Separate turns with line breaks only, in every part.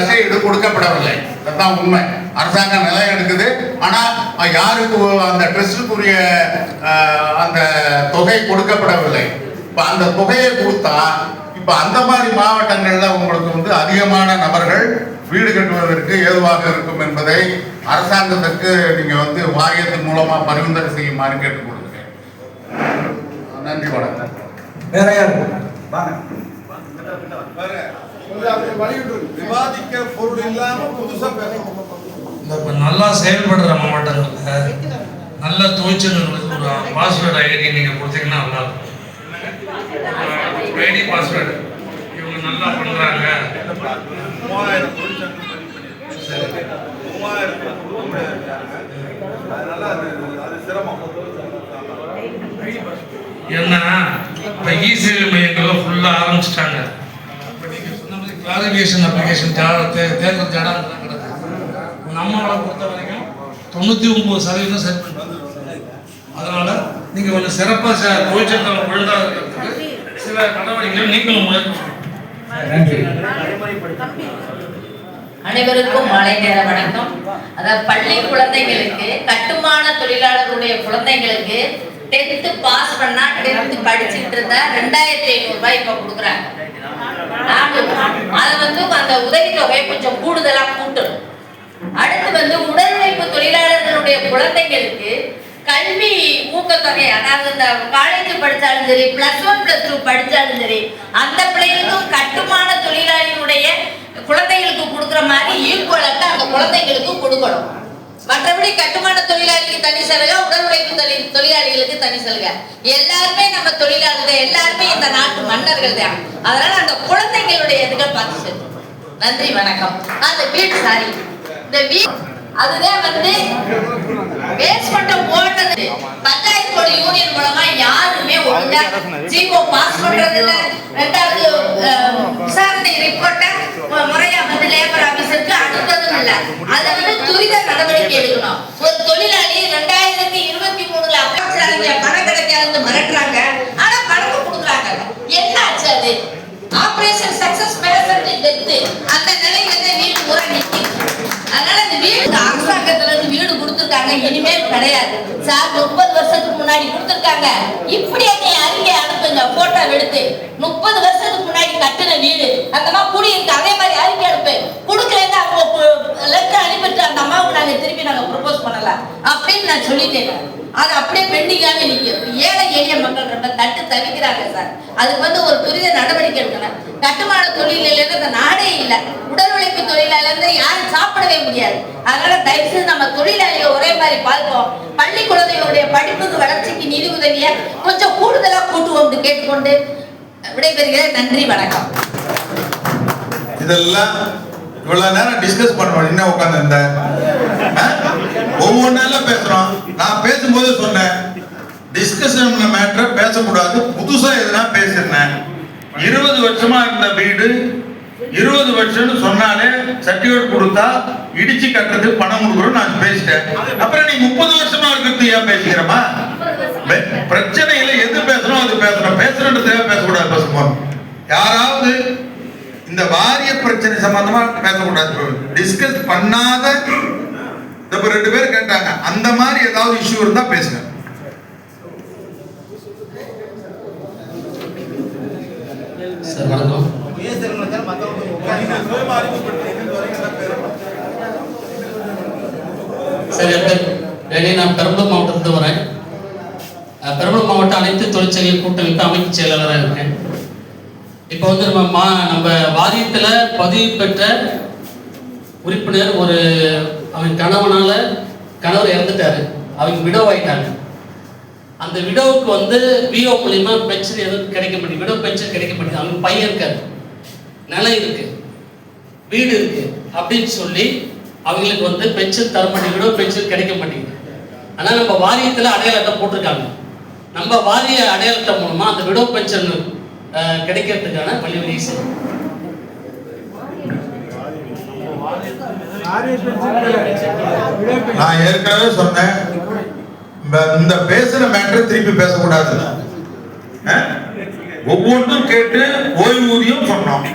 நஷ்டஈடு கொடுக்கப்படவில்லை. அதுதான் உண்மை. அரசாங்கம் நிலம் எடுக்குது. ஆனா யாருக்கு அந்த ட்ரஸ்டுக்குரிய அந்த தொகை கொடுக்கப்படவில்லை. இப்ப அந்த தொகையை கொடுத்தா இப்ப அந்த மாதிரி மாவட்டங்கள்ல உங்களுக்கு வந்து அதிகமான நபர்கள் வீடு கட்டுவதற்கு ஏதுவாக இருக்கும் என்பதை அரசாங்கத்திற்கு நீங்க வந்து வாரியத்தின் மூலமா பரிந்துரை செய்யுமாறு கேட்டுக் கொடுக்கிறேன் நன்றி வணக்கம்.
வேற யாரு வாங்க.
விவாதிக்க பொருள் இல்லாம புதுசா
இப்ப நல்லா செயல்படுற மாவட்டங்கள்ல நல்ல தொழிற்சங்கங்களுக்கு ஒரு பாஸ்வேர்டு ஐடி நீங்க கொடுத்தீங்கன்னா நல்லா இருக்கும். ஐடி பாஸ்வேர்டு இவங்க நல்லா பண்றாங்க.
மூவாயிரம். மூவாயிரம் அதனால அது சிரமம்.
ஏன்னா இப்ப இ சேவை மையங்களை ஃபுல்லா ஆரம்பிச்சிட்டாங்க. இப்ப நீங்க சொன்ன மாதிரி கிளாரிஃபிகேஷன் அப்ளிகேஷன் தேர்தல் ஜடம் கிடக்கு நம்மளை பொறுத்த வரைக்கும் தொண்ணூத்தி ஒன்பது சதவீதம் சரி அதனால நீங்க கொஞ்சம் சிறப்பா ச- தொழிற்சங்கம் ஒழுங்கா இருக்கிறதுக்கு சில நடவடிக்கைகளை நீங்களும் முயற்சி
அனைவருக்கும் மாலை நேர வணக்கம். அதாவது பள்ளி குழந்தைகளுக்கு கட்டுமான தொழிலாளர்களுடைய குழந்தைங்களுக்கு டென்த்து பாஸ் பண்ணா டென்த்து படிச்சுட்டு இருந்தா ரெண்டாயிரத்தி ஐநூறு ரூபாய் இப்ப கொடுக்குறாங்க. அது வந்து அந்த உதவித்தொகை கொஞ்சம் கூடுதலா கூட்டணும். அடுத்து வந்து உடல் உழைப்பு தொழிலாளர்களுடைய குழந்தைங்களுக்கு கல்வி ஊக்கத்தொகை அதாவது இந்த காலேஜ் படிச்சாலும் சரி பிளஸ் ஒன் பிளஸ் டூ படிச்சாலும் சரி அந்த பிள்ளைகளுக்கும் கட்டுமான தொழிலாளிகளுடைய குழந்தைகளுக்கு கொடுக்குற மாதிரி ஈக்குவலாக அந்த குழந்தைங்களுக்கு கொடுக்கணும். மற்றபடி கட்டுமான தொழிலாளிக்கு தனி சலுகை உடல் உழைப்பு தொழில் தொழிலாளிகளுக்கு தனி சலுகை எல்லாருமே நம்ம தொழிலாளர்கள் எல்லாருமே இந்த நாட்டு மன்னர்கள் தான். அதனால அந்த குழந்தைங்களுடைய இதுகள் பார்த்து நன்றி வணக்கம். அந்த வீடு சாரி இந்த வீடு அதுதான் வந்து பேஸ்மெண்ட் போட்டது. பஞ்சாயத்தோட யூனியன் மூலமா யாருமே ஒழுங்கா ஜிஓ பாஸ் பண்றது இல்ல ரெண்டாவது விசாரணை ரிப்போர்ட்டை முறையா வந்து லேபர் ஆபீஸருக்கு அனுப்புறதும் இல்ல. அதை வந்து துரித நடவடிக்கை எடுக்கணும் ஒரு தொழிலாளி ரெண்டாயிரத்தி இருபத்தி மூணுல அப்ளை பணம் கிடைக்காது மிரட்டுறாங்க. ஆனா பணம் கொடுக்குறாங்க. என்ன ஆச்சு அது ஆபரேஷன் சக்சஸ் பேஷண்ட் டெத்து. அந்த நிலையில தான் வீடு முறை நிக்குது அதனால இந்த வீடு அரசாங்கத்துல இருந்து வீடு கொடுத்துருக்காங்க. இனிமேல் கிடையாது. சார் முப்பது வருஷத்துக்கு முன்னாடி கொடுத்துருக்காங்க. இப்படி என்னை அறிக்கை அனுப்புங்க. போட்டோ எடுத்து. முப்பது வருஷத்துக்கு முன்னாடி கட்டின வீடு. அந்த அம்மா குடியிருக்கு. அதே மாதிரி அறிக்கை அனுப்பு. கொடுக்கலன்னு அவங்க லெட்டர் அனுப்பிட்டு அந்த அம்மாவுக்கு நாங்க திருப்பி நாங்க ப்ரொபோஸ் பண்ணலாம் அப்படின்னு நான் சொல்லிட்டேன். அது அப்படியே பெண்டிங்காக நிற்கும் ஏழை எளிய மக்கள் ரொம்ப தட்டு தவிக்கிறாங்க சார். அதுக்கு வந்து ஒரு துரித நடவடிக்கை எடுக்கணும். கட்டுமான தொழிலிலிருந்து அந்த நாடே இல்லை. உடல் உழைப்பு தொழிலாளர்ந்து யாரும் சாப்பிடவே முடியாது. அதனால தயவு நம்ம தொழிலாளியை ஒரே மாதிரி பார்ப்போம். பள்ளி குழந்தைகளுடைய படிப்புக்கு வளர்ச்சிக்கு நிதி உதவியை கொஞ்சம் கூடுதலா கூட்டுவோம் கேட்டுக்கொண்டு விடைபெறுகிறேன். நன்றி வணக்கம்.
இதெல்லாம் இவ்வளவு நேரம் டிஸ்கஸ் பண்ணுவோம் என்ன உட்காந்து ஒவ்வொன்றும் பேசுறோம். நான் பேசும்போது சொன்னேன் டிஸ்கஷன் மேட்டர் பேசக்கூடாது. புதுசா எதுனா பேசிருந்தேன். இருபது வருஷமா இருந்த வீடு இருபது வருஷம்னு சொன்னாலே சர்டிபிகேட் கொடுத்தா இடிச்சு கட்டுறதுக்கு பணம் கொடுக்குறோம் நான் பேசிட்டேன். அப்புறம் நீ முப்பது வருஷமா இருக்கிறது ஏன் பேசிக்கிறமா? பிரச்சனையில எது பேசணும் அது பேசணும். பேசுறதுக்காக பேசக்கூடாது பேசுவோம் யாராவது இந்த வாரிய பிரச்சனை சம்பந்தமா பேசக்கூடாது. டிஸ்கஸ் பண்ணாத இப்ப ரெண்டு பேர் கேட்டாங்க அந்த மாதிரி ஏதாவது இஷ்யூ இருந்தா பேசுங்க.
சார் வணக்கம். சார் என் நான் பெரம்பலூர் மாவட்டத்துல வரேன். பெரம்பலூர் மாவட்ட அனைத்து தொழிற்சங்க கூட்டமைப்பு அமைப்பு செயலாளராக இருக்கேன். இப்போ வந்து நம்ம மா நம்ம வாரியத்தில் பதிவு பெற்ற உறுப்பினர் ஒரு அவன் கணவனால கணவர் இறந்துட்டாரு. அவங்க விடோ ஆயிட்டாங்க. அந்த விடோவுக்கு வந்து விஓ மூலியமா பென்ஷன் எதுவும் கிடைக்க மாட்டேங்குது. விடோ பென்ஷன் கிடைக்க மாட்டேங்குது. அவங்க பையன் இருக்காரு. நிலம் இருக்கு. வீடு இருக்கு. அப்படின்னு சொல்லி அவங்களுக்கு வந்து பென்ஷன் தர மாட்டேங்குது. விடோ பென்ஷன் கிடைக்க மாட்டேங்குது. ஆனால் நம்ம வாரியத்தில் அடையாள அட்டை போட்டிருக்காங்க. நம்ம வாரிய அடையாள அட்டை மூலமா அந்த விடோ பென்ஷன் கிடைக்கிறதுக்கான வழிவகை செய்யும்
நான் ஏற்கனவே சொன்னேன். இந்த- பேசுற மேட்டர் திருப்பி பேசக்கூடாது? ஒவ்வொன்றும் கேட்டு ஓய்வூதியம் சொன்னோம்.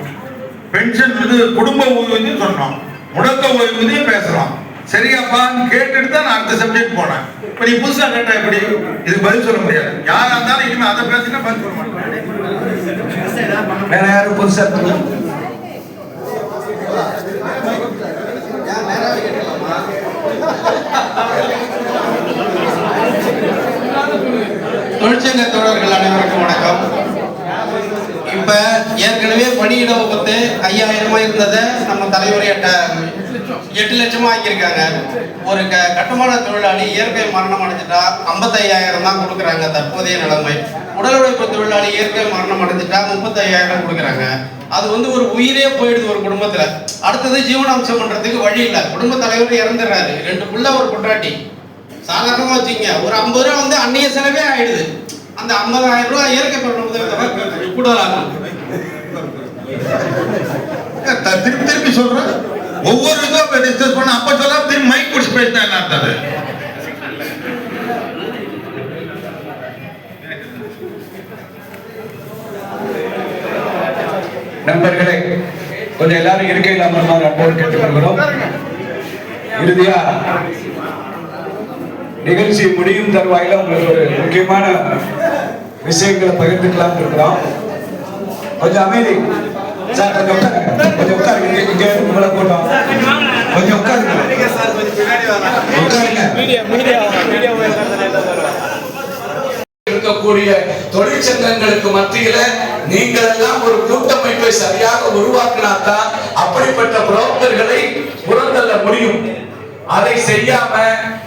பென்ஷன் இது குடும்ப ஓய்வூதியம் சொன்னோம். முடக்க ஓய்வூதியம் பேசுறோம் சரியாப்பான்னு கேட்டுட்டு தான் நான் அடுத்த சப்ஜெக்ட் போனேன். இப்போ நீ புதுசா கேட்டா எப்படி? இதுக்கு பதில் சொல்ல முடியாது. யாரா இருந்தாலும் இனிமே அதை பேசினா பதில் சொல்ல மாட்டேன்.
வேற யாரும் புதுசா இருக்கீங்களா?
தொழிற்சங்க தோழர்கள் அனைவருக்கும் வணக்கம். இப்ப ஏற்கனவே பணியிட பத்து ஐயாயிரமா இருந்ததை நம்ம தலைவரையிட்ட எட்ட எட்டு லட்சமா ஆக்கியிருக்காங்க ஒரு க கட்டுமான தொழிலாளி இயற்கை மரணம் அடைஞ்சிட்டா ஐம்பத்தையாயிரம் தான் கொடுக்குறாங்க தற்போதைய நிலைமை. உடல் உழைப்பு தொழிலாளி இயற்கை மரணம் அடைஞ்சிட்டா முப்பத்தையாயிரம் கொடுக்குறாங்க. அது வந்து ஒரு உயிரே போயிடுது ஒரு குடும்பத்துல. அடுத்தது ஜீவனாம்சம் பண்றதுக்கு வழி இல்லை. குடும்ப தலைவர் இறந்துடுறாரு. ரெண்டு புள்ள ஒரு பொண்டாட்டி. சாதாரணமா வச்சுங்க ஒரு ஐம்பது ரூபா வந்து அந்நிய செலவே ஆயிடுது. அந்த ஐம்பதாயிரம் ரூபாய் இயற்கை மரண உதவி கூடுதலாகும்
த- திருப்பி திருப்பி சொல்றேன். ஒவ்வொரு இதுவும் டிஸ்கஸ் பண்ண அப்ப சொல்ல திரும்பி மைக் பிடிச்சி பேசினா என்ன அர்த்தம்
நண்பர்களே கொஞ்சம் எல்லாரும் இருக்கையில் அமர்மாறு அன்போடு கேட்டுக்கொள்கிறோம். இறுதியா நிகழ்ச்சி முடியும் தருவாயில உங்களுக்கு ஒரு முக்கியமான விஷயங்களை பகிர்ந்துக்கலாம் இருக்கிறோம். கொஞ்சம் அமைதி. சார் கொஞ்சம் உட்காருங்க. கொஞ்சம் உட்காருங்க. இங்க- இங்க உங்களை கூட்டம் கொஞ்சம் உட்காருங்க. உட்காருங்க.
இருக்கக்கூடிய தொழிற்சங்கங்களுக்கு மத்தியில நீங்கள் எல்லாம் ஒரு கூட்டமைப்பை சரியாக உருவாக்கினாதான் அப்படிப்பட்ட புரோக்கர்களை புறந்தள்ள முடியும். அதை செய்யாம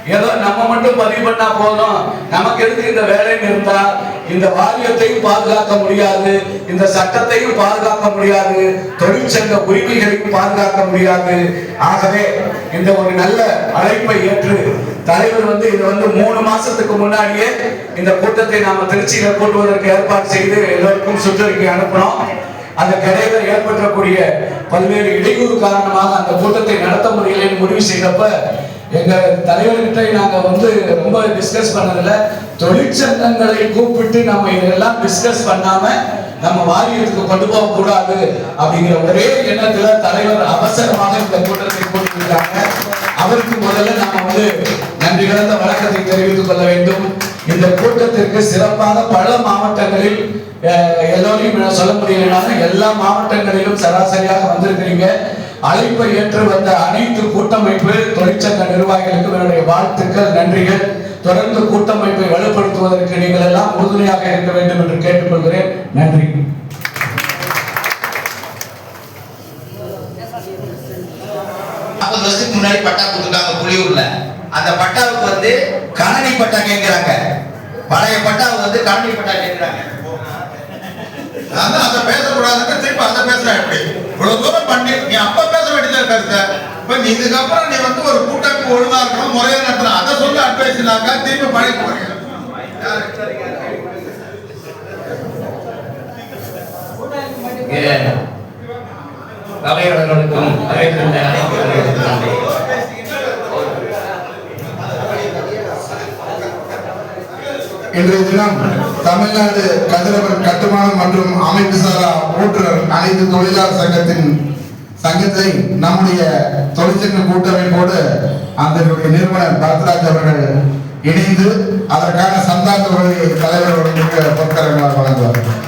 ஏதோ நம்ம மட்டும் பதிவு பண்ணா போதும். நமக்கு எதுக்கு இந்த வேலைன்னு இருந்தா இந்த வாரியத்தையும் பாதுகாக்க முடியாது இந்த சட்டத்தையும் பாதுகாக்க முடியாது தொழிற்சங்க உரிமைகளையும் பாதுகாக்க முடியாது. ஆகவே இந்த ஒரு நல்ல அழைப்பை ஏற்று தலைவர் வந்து இது வந்து மூணு மாசத்துக்கு முன்னாடியே இந்த கூட்டத்தை நாம திருச்சியில கூட்டுவதற்கு ஏற்பாடு செய்து எல்லோருக்கும் சுற்றறிக்கை அனுப்பினோம் அந்த கிடையில ஏற்பட்டக்கூடிய பல்வேறு இடையூறு காரணமாக அந்த கூட்டத்தை நடத்த முடியலைன்னு முடிவு செய்தப்ப எங்க தலைவர்கிட்ட நாங்க வந்து ரொம்ப டிஸ்கஸ் பண்ணதில்ல தொழிற்சங்கங்களை கூப்பிட்டு நம்ம இதெல்லாம் டிஸ்கஸ் பண்ணாம நம்ம வாரியத்துக்கு கொண்டு போக கூடாது அப்படிங்கிற ஒரே எண்ணத்துல தலைவர் அவசரமாக இந்த கூட்டத்தை கூட்டியிருக்காங்க. அவருக்கு முதல்ல நாம வந்து நன்றி கலந்த வழக்கத்தை தெரிவித்துக் கொள்ள வேண்டும். இந்த கூட்டத்திற்கு சிறப்பாக பல மாவட்டங்களில் எல்லோரையும் சொல்ல முடியலனாலும் எல்லா மாவட்டங்களிலும் சராசரியாக வந்திருக்கிறீங்க. அழைப்பை ஏற்று வந்த அனைத்து கூட்டமைப்பு தொழிற்சங்க நிர்வாகிகளுக்கும் என்னுடைய வாழ்த்துக்கள் நன்றிகள். தொடர்ந்து கூட்டமைப்பை வலுப்படுத்துவதற்கு நீங்கள் எல்லாம் உறுதுணையாக இருக்க வேண்டும் என்று கேட்டுக்கொள்கிறேன். நன்றி.
வருஷத்துக்கு முன்னாடி பட்டா கொடுத்துட்டாங்க புலியூர்ல. அந்த பட்டாவுக்கு வந்து கணனி பட்டா கேட்கிறாங்க. பழைய பட்டாவை வந்து கணனி பட்டா கேட்கிறாங்க.
அதான் அதை பேசக்கூடாதுன்னு திருப்பி அதை பேசுறா எப்படி? இவ்வளவு தூரம் பண்ணி நீ அப்ப பேச வேண்டியதா கருத்த இப்ப நீ இதுக்கப்புறம் நீ வந்து ஒரு கூட்டமைப்பு ஒழுங்கா இருக்கணும் முறையா நடத்தணும். அதை சொல்லி அட்வைஸ்னாக்கா திருப்பி பழைய போறீங்க
தலைவர்களுக்கும் தலைவர்கள் அனைவருக்கும்
இன்றைய தினம் தமிழ்நாடு கதிரவர் கட்டுமானம் மற்றும் அமைப்பு சாரா ஓட்டுநர் அனைத்து தொழிலாளர் சங்கத்தின் சங்கத்தை நம்முடைய தொழிற்சங்க கூட்டமைப்போடு அதனுடைய நிறுவனர் பரத்ராஜ் அவர்கள் இணைந்து அதற்கான சந்தா தொகையை தலைவர் அவர்களுக்கு வழங்குவார்கள்.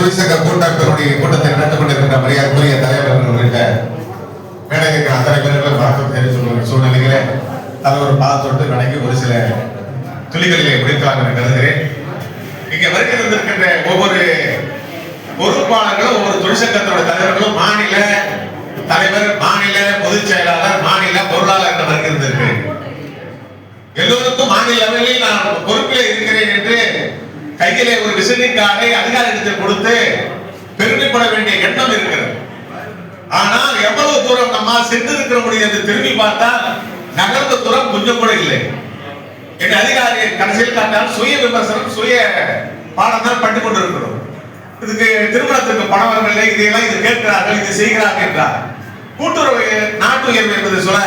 தொழிற்சங்க கூட்டத்தினுடைய கூட்டத்தை நடத்திக் கொண்டிருக்கின்ற மரியாதைக்குரிய தலைவர் உள்ளிட்ட மேடைக்கு அத்தனை பேர்களும் வணக்கம் தெரிவித்துள்ள சூழ்நிலையிலே தலைவர் பாதத்தொட்டு வணங்கி ஒரு சில துளிகளிலே முடித்தாங்க என்று கருதுகிறேன். இங்கே வருகை வந்திருக்கின்ற ஒவ்வொரு பொறுப்பாளர்களும் ஒவ்வொரு தொழிற்சங்கத்தோட தலைவர்களும் மாநில தலைவர் மாநில பொதுச் செயலாளர் மாநில பொருளாளர் என்று வருகை வந்திருக்கிறேன் எல்லோருக்கும் மாநில அளவில் நான் பொறுப்பில் இருக்கிறேன் என்று கையிலே ஒரு விசிட்டிங் கார்டை அதிகாரிடத்தில் கொடுத்து பெருமைப்பட வேண்டிய எண்ணம் இருக்கிறது. ஆனால் எவ்வளவு தூரம் நம்ம சென்று இருக்கிற முடியும் என்று திரும்பி பார்த்தா நகர்ந்த தூரம் கொஞ்சம் கூட இல்லை. என் அதிகாரி கடைசியில் காட்டால் சுய விமர்சனம் சுய பாடம் தான் பண்ணி கொண்டிருக்கிறோம். இதுக்கு திருமணத்திற்கு பணம் வரவில்லை இதையெல்லாம் இது கேட்கிறார்கள் இது செய்கிறார்கள் என்றார். கூட்டுறவு நாட்டு உயர்வு என்பது சொல்ல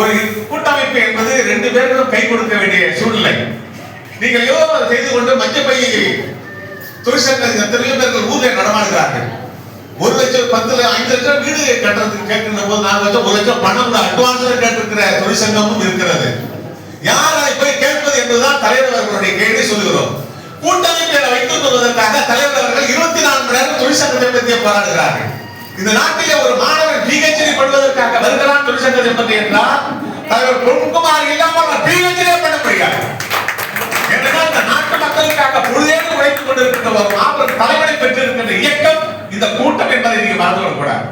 ஒரு கூட்டமைப்பு என்பது ரெண்டு பேருக்கும் கை கொடுக்க வேண்டிய சூழ்நிலை. நீங்கள் யோகா செய்து கொண்டு மஞ்சப்பை தொழிற்சங்க எத்தனையோ பேர்கள் ஊரில் நடமாடுகிறார்கள். ஒரு லட்சம் பத்து ஐந்து லட்சம் வீடு கட்டுறதுக்கு கேட்கிற போது நாலு லட்சம் ஒரு லட்சம் பணம் கூட அட்வான்ஸ் கேட்டிருக்கிற தொழிற்சங்கமும் இருக்கிறது. யார் அதை போய் கேட்பது என்பதுதான் தலைவர் அவர்களுடைய கேள்வி சொல்கிறோம் கூட்டமைப்பை வைத்துக் கொள்வதற்காக தலைவர் அவர்கள் இருபத்தி நான்கு மணி நேரம் தொழிற்சங்கத்தை பற்றிய போராடுகிறார்கள். இந்த நாட்டிலே ஒரு மாணவன் பிஹெச்டி பண்ணுவதற்காக வருகிறான் தொழிற்சங்கத்தை பற்றி என்றால் தலைவர் பொன்குமார் இல்லாமல் பிஹெச்டியே பண்ண முடியாது. ஏனென்றால் இந்த நாட்டு மக்களுக்காக பொழுதேனும் உழைத்துக் கொண்டிருக்கின்ற ஒரு மாபெரும் தலைவனை பெற்றிருக்கின்ற இயக்கம் இந்த கூட்டம் என்பதை நீங்க மறந்துவிடக் கூடாது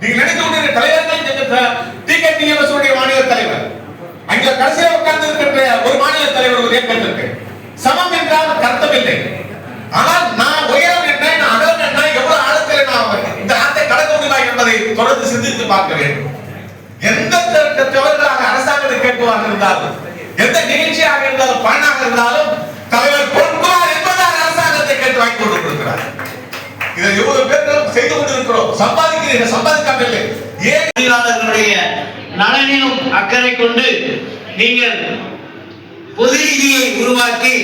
நீங்க நினைத்து கொண்டிருக்கிற தலைவர்கள் டிகேடிஎம்எஸ் உடைய மாநில தலைவர் அங்க கடைசியாக உட்கார்ந்து இருக்கின்ற ஒரு மாநில தலைவர் ஒரு இருக்கு சமம் என்றால் கர்த்தம் இல்லை ஆனால் நான் உயரம் என்ன நான் அகலம் என்ன எவ்வளவு ஆழத்தில் நான் இந்த நாட்டை கடக்க முடியுமா என்பதை தொடர்ந்து சிந்தித்து பார்க்க வேண்டும். எந்த தவறுகளாக அரசாங்கத்தை கேட்பதாக இருந்தாலும் எந்த நிகழ்ச்சியாக இருந்தாலும் பணமாக இருந்தாலும் தலைவர் பொன்குமார் என்பதால் அரசாங்கத்தை கேட்டு வாங்கி கொண்டு கொடுக்கிறார். இதை எவ்வளவு பேர் செய்து கொண்டிருக்கிறோம். சம்பாதிக்கிறீர்கள் சம்பாதிக்காம இல்லை ஏன்?
தொழிலாளர்களுடைய நலனிலும் அக்கறை கொண்டு நீங்கள் பொது நிதியை உருவாக்கி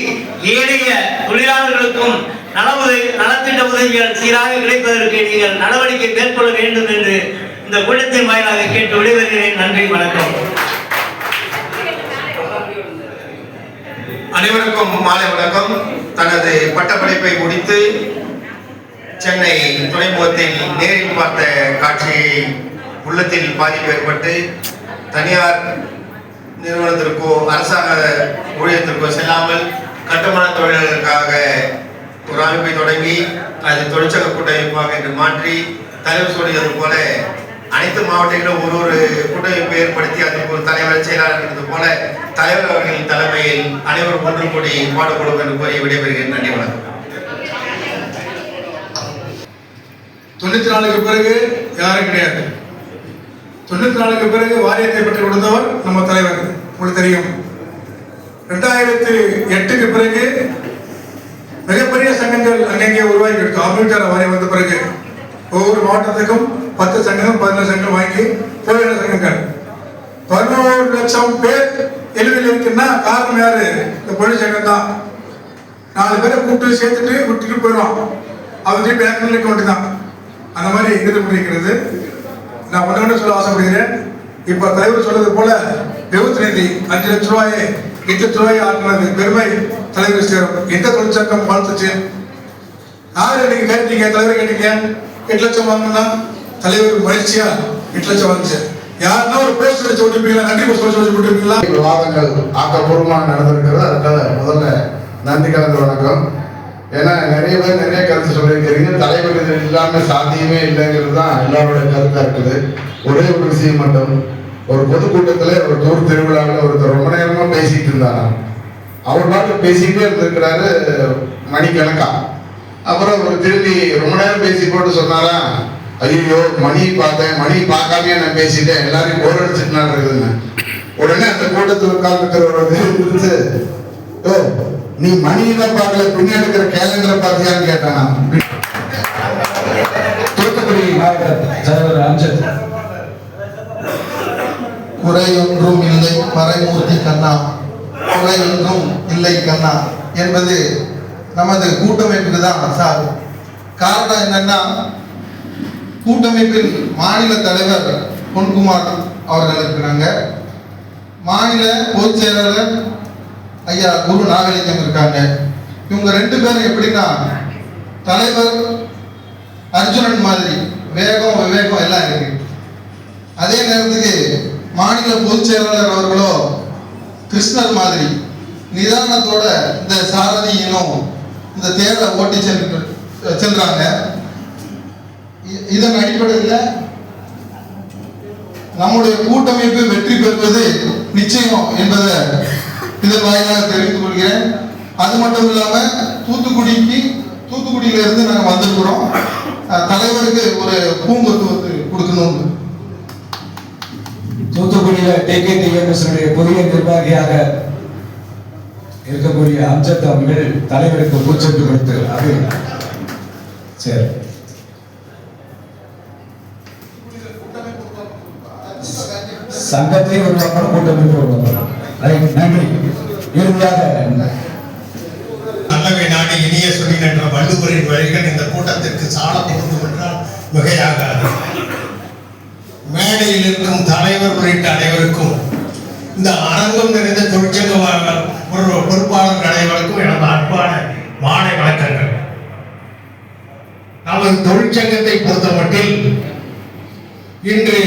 ஏழைய தொழிலாளர்களுக்கும் நல உதவி நலத்திட்ட உதவிகள் சீராக கிடைப்பதற்கு நீங்கள் நடவடிக்கை மேற்கொள்ள வேண்டும் என்று இந்த கூட்டத்தின் வாயிலாக கேட்டு விடைபெறுகிறேன். நன்றி வணக்கம்.
அனைவருக்கும் மாலை வணக்கம். தனது பட்டப்படிப்பை முடித்து சென்னை துறைமுகத்தில் நேரில் பார்த்த காட்சியை உள்ளத்தில் பாதிப்பு ஏற்பட்டு தனியார் நிறுவனத்திற்கோ அரசாங்க ஊழியத்திற்கோ செல்லாமல் கட்டுமான தொழிலாளர்களுக்காக ஒரு அமைப்பை தொடங்கி அது தொழிற்சங்க கூட்டமைப்பாக என்று மாற்றி தலைவர் சொல்லியது போல அனைத்து மாவட்டங்களும் ஒரு ஒரு கூட்டமைப்பு ஏற்படுத்தி அதற்கு ஒரு தலைவர் செயலாளர் இருந்தது போல தலைவர் அவர்களின் தலைமையில் அனைவரும் ஒன்று கூடி பாடுபடும் என்று கூறி விடைபெறுகிறேன். நன்றி வணக்கம்.
தொண்ணூத்தி நாலுக்கு பிறகு யாரும் கிடையாது. தொண்ணூத்தி நாலுக்கு பிறகு வாரியத்தை பெற்றுக் கொடுத்தவர் நம்ம தலைவர். உங்களுக்கு தெரியும். ரெண்டாயிரத்தி எட்டுக்கு பிறகு மிகப்பெரிய சங்கங்கள் அங்கங்கே உருவாக்கி எடுத்தோம் அம்பேத்கர் வாரியம் வந்த பிறகு. ஒவ்வொரு மாவட்டத்துக்கும் பத்து சங்கம் பதினோரு சங்கம் வாங்கி போராட சங்கங்கள். பதினோரு லட்சம் பேர் எளிதில் இருக்குன்னா காரணம் யாரு? இந்த பொழில் சங்கம் தான். நாலு பேரை கூப்பிட்டு சேர்த்துட்டு விட்டுட்டு போயிடுவான் அவன் திருப்பி ஏற்கனவே இருக்க வேண்டியதான் அந்த மாதிரி இருந்து கொண்டிருக்கிறது. நான் ஒன்று ஒன்று சொல்ல ஆசைப்படுகிறேன். இப்போ தலைவர் சொன்னது போல விபத்து நிதி அஞ்சு லட்ச ரூபாயை எட்டு லட்ச ரூபாய் ஆக்குனது பெருமை தலைவர் சேரும். எந்த தொழிற்சங்கம் வளர்த்துச்சு? யார் நீங்க கேட்டீங்க தலைவர் கேட்டீங்க? எட்டு லட்சம் வாங்கினா தலைவர் மகிழ்ச்சியா? எட்டு லட்சம் வந்துச்சு யாருன்னா ஒரு போஸ்ட் வச்சு விட்டுருப்பீங்களா நன்றி போஸ்ட் வச்சு விட்டுருப்பீங்களா
விவாதங்கள் ஆக்கப்பூர்வமாக நடந்திருக்கிறது. அதுக்காக முதல்ல நன்றி கலந்து வணக்கம். ஏன்னா நிறைய பேர் நிறைய கருத்து சொல்லியிருக்கிறீங்க. தலைவர் இது இல்லாமல் சாத்தியமே இல்லைங்கிறது தான் எல்லாரோட கருத்தாக இருக்குது. ஒரே ஒரு விஷயம் மட்டும். ஒரு பொதுக்கூட்டத்தில் ஒரு தூர் திருவிழாவில் ஒருத்தர் ரொம்ப நேரமாக பேசிட்டு இருந்தாராம். அவர் பாட்டு பேசிக்கிட்டே இருந்திருக்கிறாரு மணிக்கணக்கா. அப்புறம் ஒரு திரும்பி ரொம்ப நேரம் பேசி போட்டு சொன்னாரா ஐயோ மணி பார்த்தேன் மணி பார்க்காமயே நான் பேசிட்டேன் எல்லாரையும் போர் அடிச்சுட்டு இருக்குதுன்னு உடனே அந்த கூட்டத்தில் உட்கார்ந்துக்கிறவர் வந்து ஓ நீ மணியில பார்க்கல பின்னாடி இருக்கிற கேலண்டரை பார்த்தியான்னு கேட்டானா?
தூத்துக்குடி தலைவர் அம்ஜத்
குறை ஒன்றும் இல்லை மறைமூர்த்தி கண்ணா குறை ஒன்றும் இல்லை கண்ணா என்பது நமது கூட்டமைப்புக்கு தான் சார் காரணம் என்னன்னா கூட்டமைப்பின் மாநில தலைவர் பொன்குமார் அவர்கள் இருக்கிறாங்க. மாநில பொதுச் செயலாளர் ஐயா குரு நாகலிங்கம் இருக்காங்க. இவங்க ரெண்டு பேரும் எப்படின்னா தலைவர் அர்ஜுனன் மாதிரி வேகம் விவேகம் எல்லாம் இருக்கு. அதே நேரத்துக்கு மாநில பொதுச் செயலாளர் அவர்களோ கிருஷ்ணர் மாதிரி நிதானத்தோட இந்த சாரதியினும் இந்த தேர்வை ஓட்டி செல்கிற செல்றாங்க. இதன் அடிப்படையில் நம்முடைய கூட்டமைப்பு வெற்றி பெறுவது நிச்சயம் என்பதை இதன் வாயிலாக தெரிவித்துக் கொள்கிறேன். அது மட்டும் இல்லாம தூத்துக்குடிக்கு தூத்துக்குடியில இருந்து நாங்கள் வந்திருக்கிறோம் தலைவருக்கு ஒரு பூங்கொத்து கொடுக்கணும்
தூத்துக்குடியில டேகே டிஎம்எஸ் புதிய நிர்வாகியாக இருக்கக்கூடிய அம்ஜத் அவர்கள் தலைவருக்கு பூச்செட்டு கொடுத்து அது. சரி. சங்கத்தை உருவாக்கணும் கூட்டமைப்பு உருவாக்கணும். நன்றி. இறுதியாக.
நல்லவை நாடு இனிய சொல்லி என்ற வள்ளுவரின் வழிகள் இந்த கூட்டத்திற்கு சால பொருந்தும் என்றால் மிகையாகாது. மேடையில் இருக்கும் தலைவர் உள்ளிட்ட அனைவருக்கும் இந்த அரங்கம் நிறைந்த தொழிற்சங்க வா- பொறு- பொறுப்பாளர்கள் அனைவருக்கும் எனது அன்பான மாலை வணக்கங்கள். நமது தொழிற்சங்கத்தை பொறுத்தமட்டில் இன்று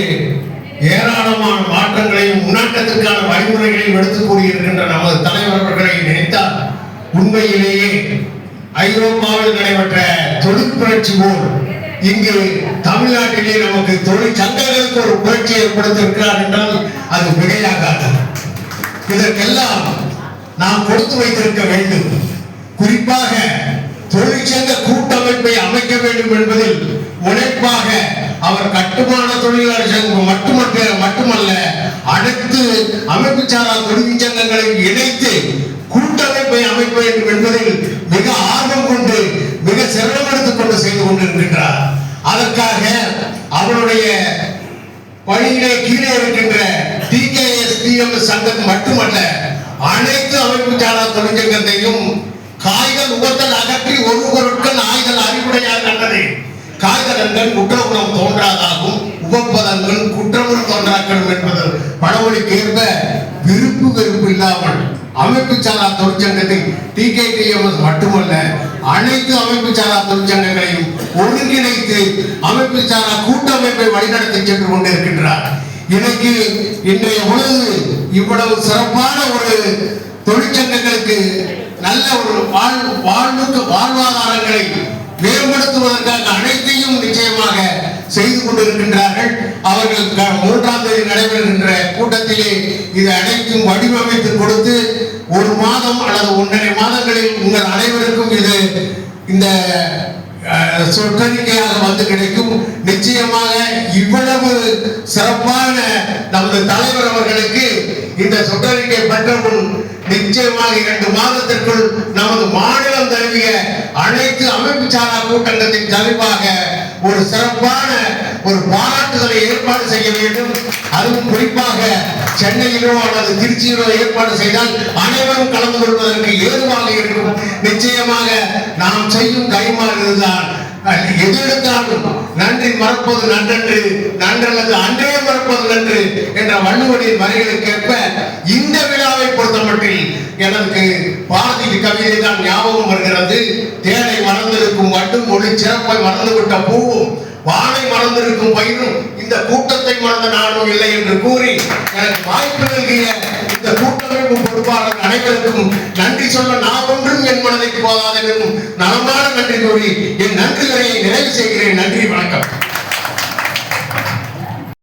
ஏராளமான மாற்றங்களையும் முன்னேற்றத்திற்கான வழிமுறைகளையும் எடுத்துக் கூறியிருக்கின்ற நமது தலைவர் அவர்களை நினைத்தால் உண்மையிலேயே ஐரோப்பாவில் நடைபெற்ற தொழிற்புரட்சி போல் இங்கு தமிழ்நாட்டிலே நமக்கு தொழிற்சங்கங்களுக்கு ஒரு புரட்சி ஏற்படுத்தியிருக்கிறார் என்றால் அது மிகையாகாது இதற்கெல்லாம் நாம் கொடுத்து வைத்திருக்க வேண்டும். குறிப்பாக தொழிற்சங்க கூட்டமைப்பை அமைக்க வேண்டும் என்பதில் உழைப்பாக அவர் கட்டுமான தொழிலாளர் சங்கம் மட்டுமல்ல மட்டுமல்ல அடுத்து அமைப்பு சாரா தொழிற்சங்கங்களை இணைத்து கூட்டமைப்பை அமைக்க வேண்டும் என்பதில் மிக ஆர்வம் கொண்டு மிக சிரமம் எடுத்துக் கொண்டு செய்து கொண்டிருக்கின்றார். அதற்காக அவருடைய பணியிலே கீழே இருக்கின்ற டிகேஎஸ் டிஎம் சங்கம் மட்டுமல்ல அனைத்து அமைப்பு சாரா தொழிற்சங்கத்தையும் காய்கள் உகத்தல் அகற்றி ஒரு பொருட்கள் ஆய்தல் அறிவுடையார் கண்டது. காய்கலன்கள் குற்றகுணம் தோன்றாதாகும் உபப்பதங்கள் குற்றமும் தோன்றாக்கணும் என்பது பழமொழிக்கு ஏற்ப விருப்பு வெறுப்பு இல்லாமல் அமைப்பு சாரா தொழிற்சங்கத்தில் டிகேடிஎம்எஸ் மட்டுமல்ல அனைத்து அமைப்பு சாரா தொழிற்சங்கங்களையும் ஒருங்கிணைத்து அமைப்பு சாரா கூட்டமைப்பை வழிநடத்தி சென்று கொண்டிருக்கின்றார். இன்னைக்கு இன்றைய பொழுது இவ்வளவு சிறப்பான ஒரு தொழிற்சங்கங்களுக்கு நல்ல ஒரு வாழ் வாழ்வுக்கு வாழ்வாதாரங்களை மேம்படுத்துவதற்காக அனைத்தையும் நிச்சயமாக செய்து கொண்டிருக்கின்றார்கள். அவர்கள் மூன்றாம் தேதி நடைபெறுகின்ற கூட்டத்திலே இது அனைத்தும் வடிவமைத்து கொடுத்து ஒரு மாதம் அல்லது ஒன்றரை மாதங்களில் உங்கள் அனைவருக்கும் இது இந்த அஹ், சொற்றறிக்கையாக வந்து கிடைக்கும். நிச்சயமாக இவ்வளவு சிறப்பான நமது தலைவர் அவர்களுக்கு இந்த சொற்றறிக்கை பெற்ற முன் நிச்சயமாக இரண்டு மாதத்திற்குள் நமது மாநிலம் தழுவிய அனைத்து அமைப்பு சாரா கூட்டங்கத்தின் சார்பாக ஒரு சிறப்பான ஒரு பாராட்டுதலை ஏற்பாடு செய்ய வேண்டும். அதுவும் குறிப்பாக சென்னையிலோ அல்லது திருச்சியிலோ ஏற்பாடு செய்தால் அனைவரும் கலந்து கொள்வதற்கு ஏதுவாக இருக்கும். நிச்சயமாக நாம் செய்யும் கைமாறுதான் எது எடுத்தாலும் நன்றி மறப்பது நன்றன்று நன்றல்லது அன்றே மறப்பது நன்று என்ற வள்ளுவனின் வரிகளுக்கேற்ப இந்த விழாவை பொறுத்தமட்டில் எனக்கு பாரதி கவிதை தான் ஞாபகம் வருகிறது. தேனை மறந்திருக்கும் வட்டும் மொழி சிறப்பை மறந்துவிட்ட பூவும் வானை மறந்திருக்கும் பயிரும் இந்த கூட்டத்தை மறந்த நானும் இல்லை என்று கூறி எனக்கு வாய்ப்பு நல்கிய இந்த கூட்டமைப்பு பொறுப்பாளர் அனைவருக்கும் நன்றி சொல்ல நான் ஒன்றும் என் மனதை போதாதெனும் நலமான நன்றி கூறி என் நன்றிகளை நிறைவு செய்கிறேன். நன்றி வணக்கம்.